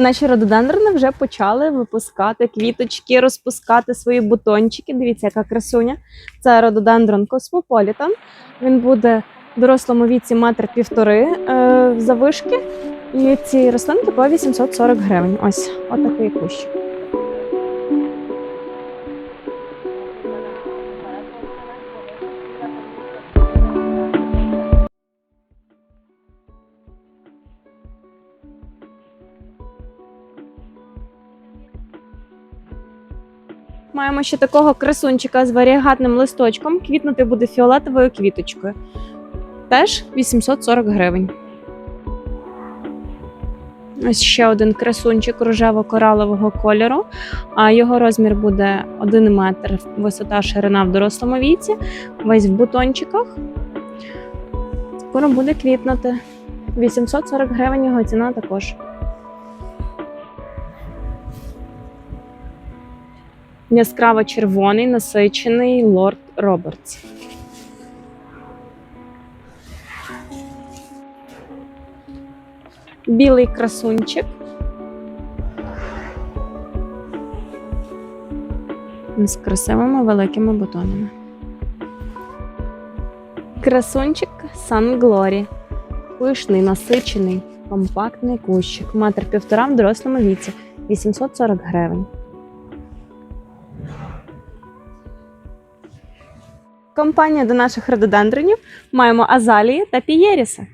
Наші рододендрони вже почали випускати квіточки, розпускати свої бутончики. Дивіться, яка красуня. Це рододендрон Космополітан. Він буде в дорослому віці метр півтори е, завишки. І ці рослинки по 840 гривень. Ось отакий кущ. Маємо ще такого красунчика з варіагатним листочком. Квітнути буде фіолетовою квіточкою. Теж 840 гривень. Ось ще один красунчик рожево-коралового кольору. А його розмір буде 1 метр, висота ширина в дорослому віці, весь в бутончиках. Скоро буде квітнути. 840 гривень його ціна також. Яскраво червоний насичений лорд Робертс. Білий красунчик. З красивими великими бутонами. Красунчик Сан Глорі. Пишний, насичений, компактний кущик. Метр півтора в дорослому віці. 840 гривень. Компанія до наших рододендронів маємо азалії та пієріси.